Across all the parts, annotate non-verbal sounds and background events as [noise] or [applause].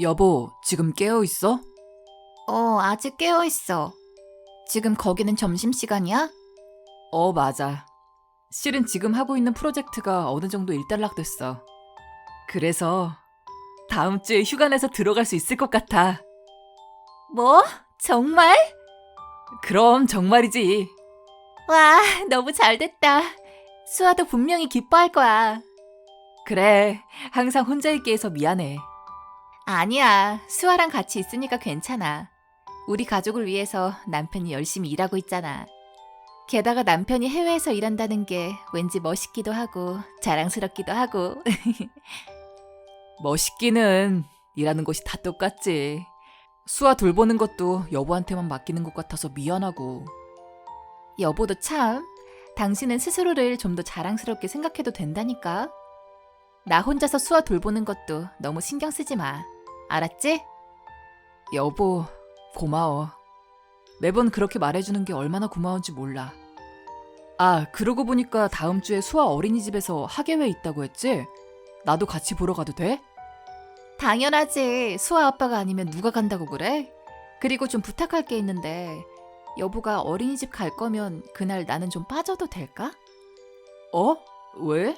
여보, 지금 깨어 있어? 어, 아직 깨어 있어. 지금 거기는 점심시간이야? 어, 맞아. 실은 지금 하고 있는 프로젝트가 어느 정도 일단락됐어. 그래서 다음 주에 휴가 내서 들어갈 수 있을 것 같아. 뭐? 정말? 그럼 정말이지. 와, 너무 잘 됐다. 수아도 분명히 기뻐할 거야. 그래, 항상 혼자 있게 해서 미안해. 아니야. 수아랑 같이 있으니까 괜찮아. 우리 가족을 위해서 남편이 열심히 일하고 있잖아. 게다가 남편이 해외에서 일한다는 게 왠지 멋있기도 하고 자랑스럽기도 하고. [laughs] 멋있기는 일하는 곳이 다 똑같지. 수아 돌보는 것도 여보한테만 맡기는 것 같아서 미안하고. 여보도 참, 당신은 스스로를 좀 더 자랑스럽게 생각해도 된다니까. 나 혼자서 수아 돌보는 것도 너무 신경 쓰지 마. 알았지? 여보, 고마워. 매번 그렇게 말해주는 게 얼마나 고마운지 몰라. 아, 그러고 보니까 다음 주에 수아 어린이집에서 학예회 있다고 했지? 나도 같이 보러 가도 돼? 당연하지. 수아 아빠가 아니면 누가 간다고 그래? 그리고 좀 부탁할 게 있는데, 여보가 어린이집 갈 거면 그날 나는 좀 빠져도 될까? 어? 왜?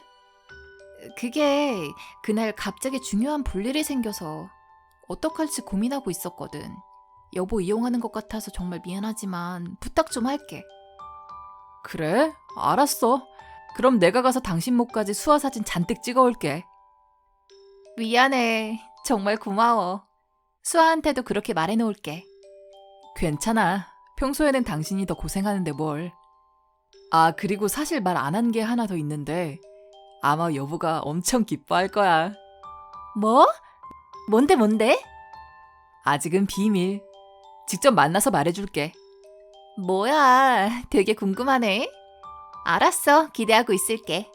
그게 그날 갑자기 중요한 볼일이 생겨서 어떡할지 고민하고 있었거든. 여보 이용하는 것 같아서 정말 미안하지만 부탁 좀 할게. 그래? 알았어. 그럼 내가 가서 당신 목까지 수아 사진 잔뜩 찍어 올게. 미안해. 정말 고마워. 수아한테도 그렇게 말해 놓을게. 괜찮아. 평소에는 당신이 더 고생하는데 뭘. 아, 그리고 사실 말 안 한 게 하나 더 있는데, 아마 여보가 엄청 기뻐할 거야. 뭐? 뭔데 뭔데? 아직은 비밀. 직접 만나서 말해줄게. 뭐야, 되게 궁금하네. 알았어, 기대하고 있을게.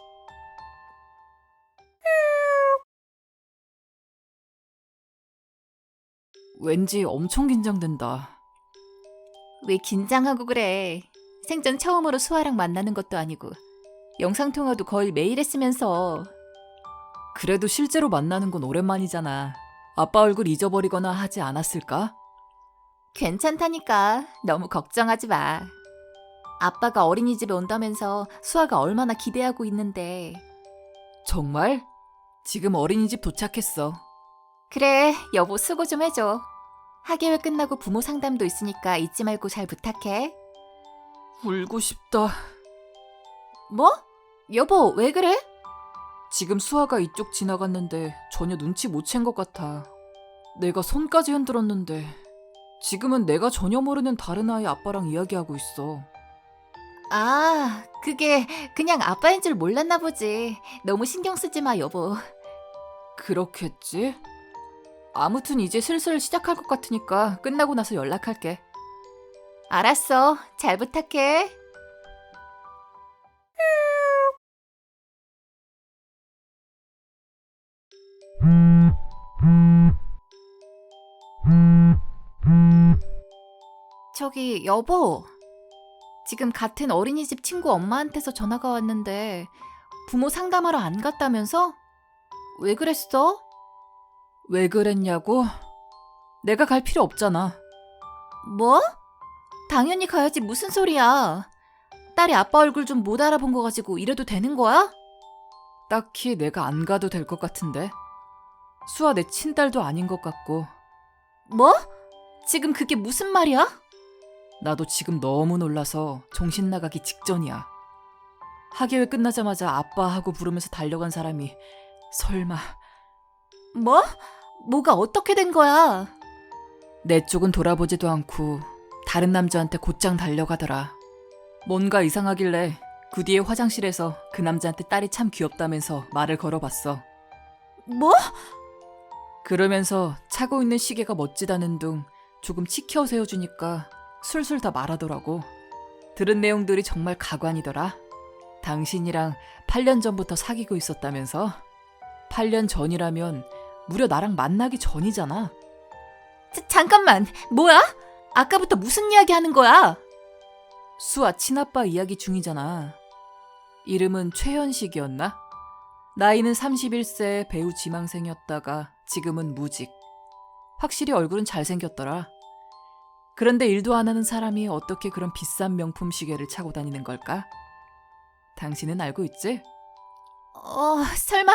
왠지 엄청 긴장된다. 왜 긴장하고 그래? 생전 처음으로 수아랑 만나는 것도 아니고 영상통화도 거의 매일 했으면서 그래도 실제로 만나는 건 오랜만이잖아. 아빠 얼굴 잊어버리거나 하지 않았을까? 괜찮다니까 너무 걱정하지 마. 아빠가 어린이집에 온다면서 수아가 얼마나 기대하고 있는데 정말? 지금 어린이집 도착했어. 그래 여보 수고 좀 해줘. 학예회 끝나고 부모 상담도 있으니까 잊지 말고 잘 부탁해. 울고 싶다. 뭐? 여보 왜 그래? 지금 수아가 이쪽 지나갔는데 전혀 눈치 못 챈 것 같아. 내가 손까지 흔들었는데 지금은 내가 전혀 모르는 다른 아이 아빠랑 이야기하고 있어. 아 그게 그냥 아빠인 줄 몰랐나 보지. 너무 신경 쓰지 마 여보. 그렇겠지? 아무튼 이제 슬슬 시작할 것 같으니까 끝나고 나서 연락할게. 알았어 잘 부탁해. 저기 여보 지금 같은 어린이집 친구 엄마한테서 전화가 왔는데 부모 상담하러 안 갔다면서? 왜 그랬어? 왜 그랬냐고? 내가 갈 필요 없잖아. 뭐? 당연히 가야지 무슨 소리야 딸이 아빠 얼굴 좀 못 알아본 거 가지고 이래도 되는 거야? 딱히 내가 안 가도 될 것 같은데. 수아 내 친딸도 아닌 것 같고 뭐? 지금 그게 무슨 말이야? 나도 지금 너무 놀라서 정신 나가기 직전이야. 학예회 끝나자마자 아빠 하고 부르면서 달려간 사람이 설마 뭐? 뭐가 어떻게 된 거야? 내 쪽은 돌아보지도 않고 다른 남자한테 곧장 달려가더라. 뭔가 이상하길래 그 뒤에 화장실에서 그 남자한테 딸이 참 귀엽다면서 말을 걸어봤어. 뭐? 그러면서 차고 있는 시계가 멋지다는 둥 조금 치켜 세워주니까 술술 다 말하더라고. 들은 내용들이 정말 가관이더라. 당신이랑 8년 전부터 사귀고 있었다면서? 8년 전이라면 무려 나랑 만나기 전이잖아. 자, 잠깐만, 뭐야? 아까부터 무슨 이야기 하는 거야? 수아 친아빠 이야기 중이잖아. 이름은 최현식이었나? 나이는 31세 배우 지망생이었다가 지금은 무직. 확실히 얼굴은 잘생겼더라. 그런데 일도 안 하는 사람이 어떻게 그런 비싼 명품 시계를 차고 다니는 걸까? 당신은 알고 있지? 어, 설마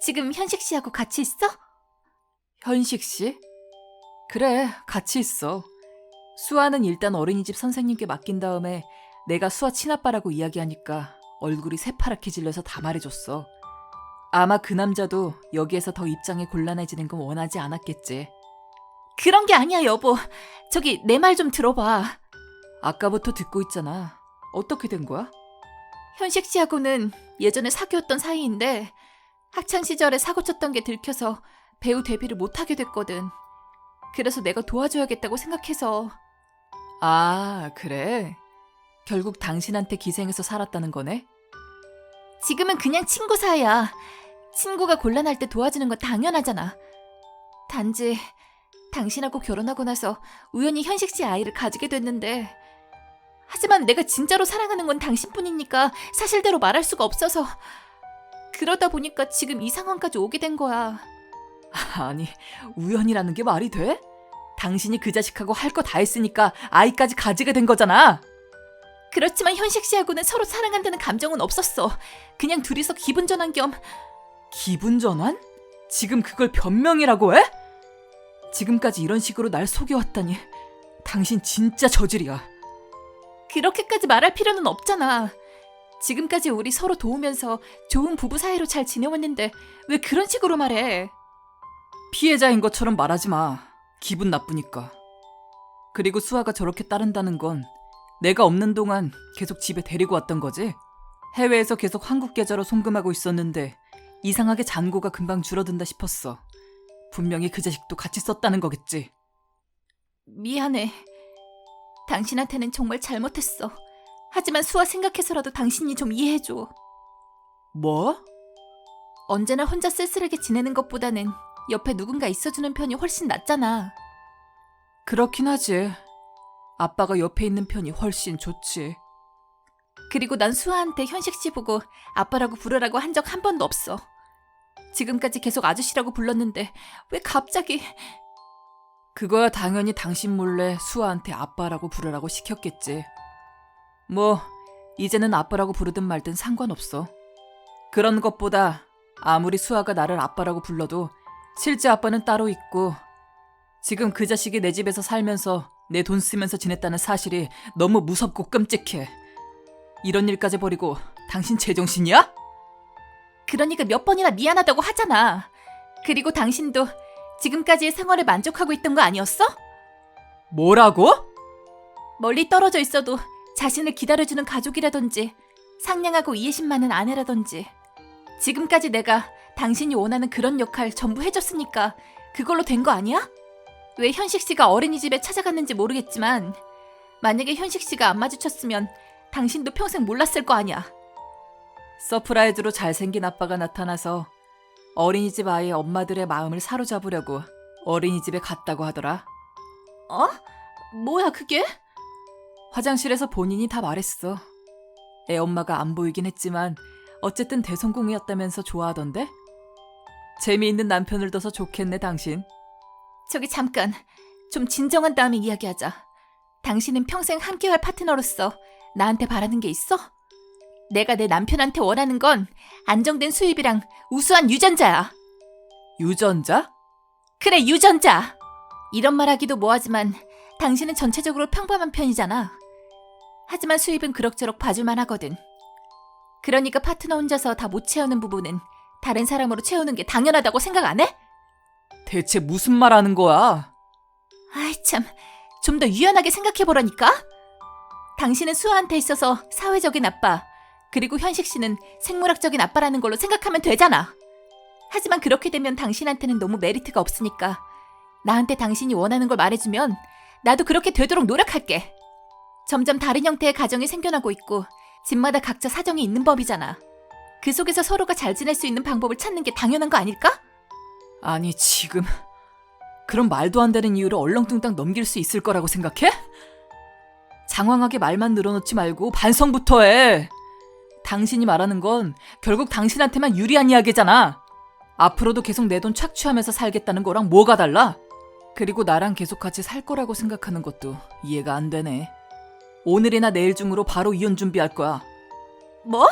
지금 현식 씨하고 같이 있어? 현식 씨? 그래, 같이 있어. 수아는 일단 어린이집 선생님께 맡긴 다음에 내가 수아 친아빠라고 이야기하니까 얼굴이 새파랗게 질려서 다 말해줬어. 아마 그 남자도 여기에서 더 입장이 곤란해지는 건 원하지 않았겠지. 그런 게 아니야, 여보. 저기 내 말 좀 들어봐. 아까부터 듣고 있잖아. 어떻게 된 거야? 현식 씨하고는 예전에 사귀었던 사이인데 학창 시절에 사고 쳤던 게 들켜서 배우 데뷔를 못 하게 됐거든. 그래서 내가 도와줘야겠다고 생각해서 아, 그래. 결국 당신한테 기생해서 살았다는 거네? 지금은 그냥 친구 사이야. 친구가 곤란할 때 도와주는 건 당연하잖아. 단지 당신하고 결혼하고 나서 우연히 현식 씨 아이를 가지게 됐는데 하지만 내가 진짜로 사랑하는 건 당신뿐이니까 사실대로 말할 수가 없어서 그러다 보니까 지금 이 상황까지 오게 된 거야. [laughs] 아니, 우연이라는 게 말이 돼? 당신이 그 자식하고 할 거 다 했으니까 아이까지 가지게 된 거잖아. 그렇지만 현식 씨하고는 서로 사랑한다는 감정은 없었어. 그냥 둘이서 기분 전환 겸 기분 전환? 지금 그걸 변명이라고 해? 지금까지 이런 식으로 날 속여왔다니. 당신 진짜 저질이야. 그렇게까지 말할 필요는 없잖아. 지금까지 우리 서로 도우면서 좋은 부부 사이로 잘 지내왔는데 왜 그런 식으로 말해? 피해자인 것처럼 말하지 마. 기분 나쁘니까. 그리고 수아가 저렇게 따른다는 건 내가 없는 동안 계속 집에 데리고 왔던 거지? 해외에서 계속 한국 계좌로 송금하고 있었는데 이상하게 잔고가 금방 줄어든다 싶었어. 분명히 그 자식도 같이 썼다는 거겠지. 미안해. 당신한테는 정말 잘못했어. 하지만 수아 생각해서라도 당신이 좀 이해해줘. 뭐? 언제나 혼자 쓸쓸하게 지내는 것보다는 옆에 누군가 있어주는 편이 훨씬 낫잖아. 그렇긴 하지. 아빠가 옆에 있는 편이 훨씬 좋지. 그리고 난 수아한테 현식 씨 보고 아빠라고 부르라고 한 적 한 번도 없어. 지금까지 계속 아저씨라고 불렀는데 왜 갑자기 그거야 당연히 당신 몰래 수아한테 아빠라고 부르라고 시켰겠지. 뭐, 이제는 아빠라고 부르든 말든 상관없어. 그런 것보다 아무리 수아가 나를 아빠라고 불러도 실제 아빠는 따로 있고 지금 그 자식이 내 집에서 살면서 내 돈 쓰면서 지냈다는 사실이 너무 무섭고 끔찍해. 이런 일까지 버리고 당신 제정신이야? 그러니까 몇 번이나 미안하다고 하잖아. 그리고 당신도 지금까지의 생활에 만족하고 있던 거 아니었어? 뭐라고? 멀리 떨어져 있어도 자신을 기다려주는 가족이라든지 상냥하고 이해심 많은 아내라든지 지금까지 내가 당신이 원하는 그런 역할 전부 해줬으니까 그걸로 된 거 아니야? 왜 현식 씨가 어린이집에 찾아갔는지 모르겠지만 만약에 현식 씨가 안 마주쳤으면 당신도 평생 몰랐을 거 아니야. 서프라이즈로 잘생긴 아빠가 나타나서 어린이집 아이 엄마들의 마음을 사로잡으려고 어린이집에 갔다고 하더라. 어? 뭐야 그게? 화장실에서 본인이 다 말했어. 애 엄마가 안 보이긴 했지만 어쨌든 대성공이었다면서 좋아하던데? 재미있는 남편을 둬서 좋겠네 당신. 저기 잠깐 좀 진정한 다음에 이야기하자. 당신은 평생 함께할 파트너로서 나한테 바라는 게 있어? 내가 내 남편한테 원하는 건 안정된 수입이랑 우수한 유전자야. 유전자? 그래 유전자. 이런 말 하기도 뭐하지만 당신은 전체적으로 평범한 편이잖아. 하지만 수입은 그럭저럭 봐줄만 하거든. 그러니까 파트너 혼자서 다 못 채우는 부분은 다른 사람으로 채우는 게 당연하다고 생각 안 해? 대체 무슨 말 하는 거야? 아이 참, 좀 더 유연하게 생각해 보라니까. 당신은 수아한테 있어서 사회적인 아빠, 그리고 현식 씨는 생물학적인 아빠라는 걸로 생각하면 되잖아. 하지만 그렇게 되면 당신한테는 너무 메리트가 없으니까 나한테 당신이 원하는 걸 말해주면 나도 그렇게 되도록 노력할게. 점점 다른 형태의 가정이 생겨나고 있고 집마다 각자 사정이 있는 법이잖아. 그 속에서 서로가 잘 지낼 수 있는 방법을 찾는 게 당연한 거 아닐까? 아니 지금 그런 말도 안 되는 이유로 얼렁뚱땅 넘길 수 있을 거라고 생각해? 장황하게 말만 늘어놓지 말고 반성부터 해. 당신이 말하는 건 결국 당신한테만 유리한 이야기잖아. 앞으로도 계속 내 돈 착취하면서 살겠다는 거랑 뭐가 달라? 그리고 나랑 계속 같이 살 거라고 생각하는 것도 이해가 안 되네. 오늘이나 내일 중으로 바로 이혼 준비할 거야. 뭐?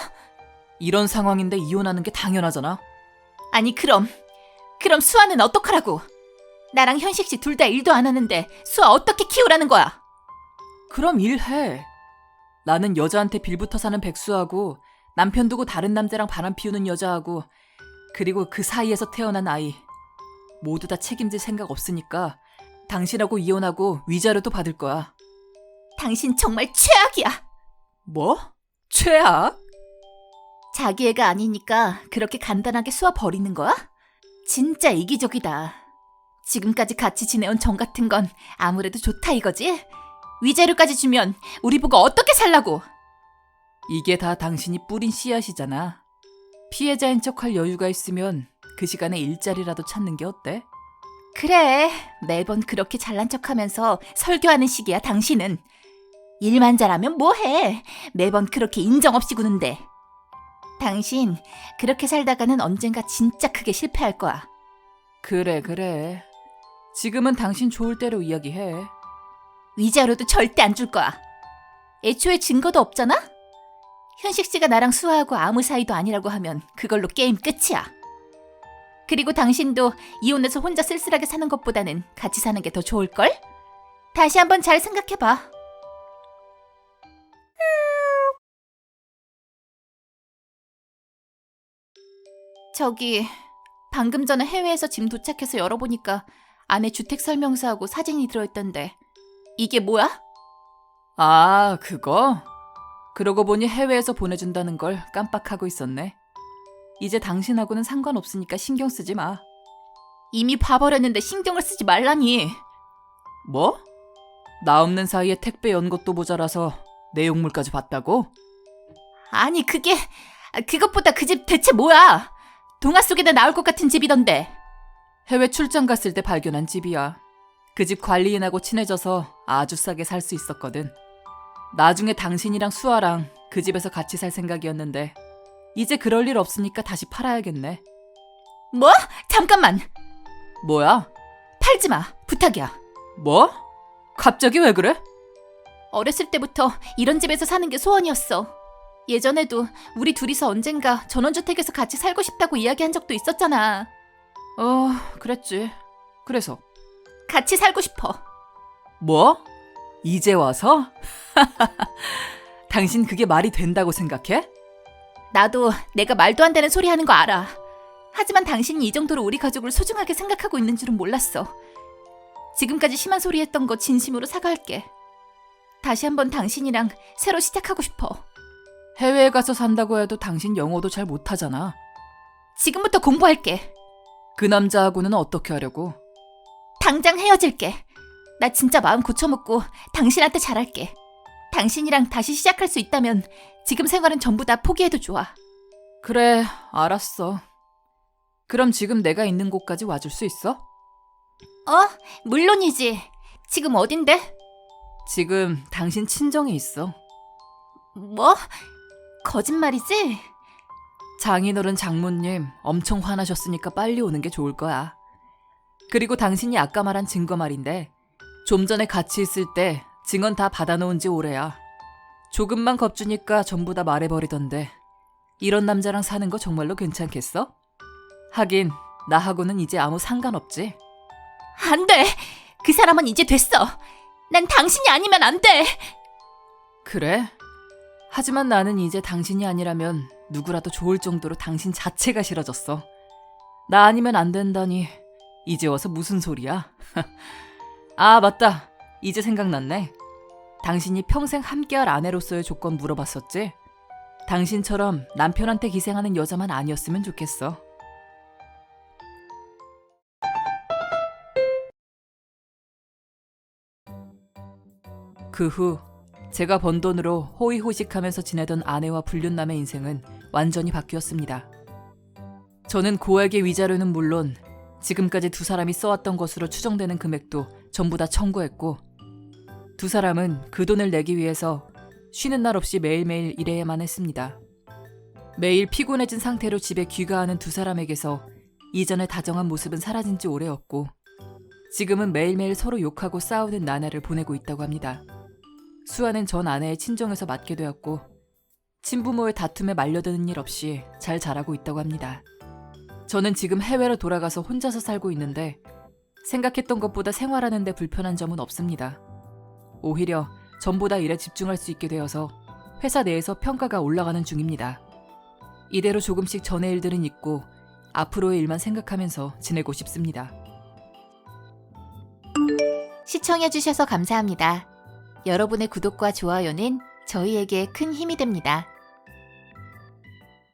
이런 상황인데 이혼하는 게 당연하잖아. 아니 그럼 그럼 수아는 어떡하라고? 나랑 현식 씨 둘 다 일도 안 하는데 수아 어떻게 키우라는 거야? 그럼 일해. 나는 여자한테 빌붙어 사는 백수하고 남편 두고 다른 남자랑 바람 피우는 여자하고 그리고 그 사이에서 태어난 아이 모두 다 책임질 생각 없으니까 당신하고 이혼하고 위자료도 받을 거야. 당신 정말 최악이야. 뭐? 최악? 자기 애가 아니니까 그렇게 간단하게 수아 버리는 거야? 진짜 이기적이다. 지금까지 같이 지내온 정 같은 건 아무래도 좋다 이거지? 위자료까지 주면 우리 보고 어떻게 살라고? 이게 다 당신이 뿌린 씨앗이잖아. 피해자인 척할 여유가 있으면 그 시간에 일자리라도 찾는 게 어때? 그래, 매번 그렇게 잘난 척하면서 설교하는 식이야 당신은. 일만 잘하면 뭐해? 매번 그렇게 인정 없이 구는데. 당신 그렇게 살다가는 언젠가 진짜 크게 실패할 거야. 그래, 그래. 지금은 당신 좋을 대로 이야기해. 위자료도 절대 안 줄 거야. 애초에 증거도 없잖아? 현식 씨가 나랑 수아하고 아무 사이도 아니라고 하면 그걸로 게임 끝이야. 그리고 당신도 이혼해서 혼자 쓸쓸하게 사는 것보다는 같이 사는 게 더 좋을걸? 다시 한번 잘 생각해봐. 저기, 방금 전에 해외에서 짐 도착해서 열어보니까 안에 주택 설명서하고 사진이 들어있던데 이게 뭐야? 아, 그거? 그러고 보니 해외에서 보내준다는 걸 깜빡하고 있었네. 이제 당신하고는 상관없으니까 신경 쓰지 마. 이미 봐버렸는데 신경을 쓰지 말라니. 뭐? 나 없는 사이에 택배 연 것도 모자라서 내용물까지 봤다고? 아니 그게 아, 그것보다 그 집 대체 뭐야? 동화 속에나 나올 것 같은 집이던데. 해외 출장 갔을 때 발견한 집이야. 그 집 관리인하고 친해져서 아주 싸게 살 수 있었거든. 나중에 당신이랑 수아랑 그 집에서 같이 살 생각이었는데 이제 그럴 일 없으니까 다시 팔아야겠네. 뭐? 잠깐만. 뭐야? 팔지 마. 부탁이야. 뭐? 갑자기 왜 그래? 어렸을 때부터 이런 집에서 사는 게 소원이었어. 예전에도 우리 둘이서 언젠가 전원주택에서 같이 살고 싶다고 이야기한 적도 있었잖아. 어, 그랬지. 그래서 같이 살고 싶어. 뭐? 이제 와서? [laughs] 당신 그게 말이 된다고 생각해? 나도 내가 말도 안 되는 소리 하는 거 알아. 하지만 당신이 이 정도로 우리 가족을 소중하게 생각하고 있는 줄은 몰랐어. 지금까지 심한 소리 했던 거 진심으로 사과할게. 다시 한번 당신이랑 새로 시작하고 싶어. 해외에 가서 산다고 해도 당신 영어도 잘 못하잖아. 지금부터 공부할게. 그 남자하고는 어떻게 하려고? 당장 헤어질게. 나 진짜 마음 고쳐먹고 당신한테 잘할게. 당신이랑 다시 시작할 수 있다면 지금 생활은 전부 다 포기해도 좋아. 그래, 알았어. 그럼 지금 내가 있는 곳까지 와줄 수 있어? 어? 물론이지. 지금 어딘데? 지금 당신 친정에 있어. 뭐? 거짓말이지? 장인어른 장모님 엄청 화나셨으니까 빨리 오는 게 좋을 거야. 그리고 당신이 아까 말한 증거 말인데 좀 전에 같이 있을 때 증언 다 받아놓은 지 오래야. 조금만 겁주니까 전부 다 말해버리던데 이런 남자랑 사는 거 정말로 괜찮겠어? 하긴 나하고는 이제 아무 상관없지. 안 돼. 그 사람은 이제 됐어. 난 당신이 아니면 안 돼. 그래? 하지만 나는 이제 당신이 아니라면 누구라도 좋을 정도로 당신 자체가 싫어졌어. 나 아니면 안 된다니. 이제 와서 무슨 소리야? [laughs] 아, 맞다. 이제 생각났네. 당신이 평생 함께할 아내로서의 조건 물어봤었지? 당신처럼 남편한테 기생하는 여자만 아니었으면 좋겠어. 그 후 제가 번 돈으로 호의호식하면서 지내던 아내와 불륜남의 인생은 완전히 바뀌었습니다. 저는 고액의 위자료는 물론 지금까지 두 사람이 써왔던 것으로 추정되는 금액도 전부 다 청구했고 두 사람은 그 돈을 내기 위해서 쉬는 날 없이 매일매일 일해야만 했습니다. 매일 피곤해진 상태로 집에 귀가하는 두 사람에게서 이전에 다정한 모습은 사라진 지 오래였고 지금은 매일매일 서로 욕하고 싸우는 나날을 보내고 있다고 합니다. 수아는 전 아내의 친정에서 맡게 되었고 친부모의 다툼에 말려드는 일 없이 잘 자라고 있다고 합니다. 저는 지금 해외로 돌아가서 혼자서 살고 있는데 생각했던 것보다 생활하는데 불편한 점은 없습니다. 오히려 전보다 일에 집중할 수 있게 되어서 회사 내에서 평가가 올라가는 중입니다. 이대로 조금씩 전의 일들은 잊고 앞으로의 일만 생각하면서 지내고 싶습니다. 시청해주셔서 감사합니다. 여러분의 구독과 좋아요는 저희에게 큰 힘이 됩니다.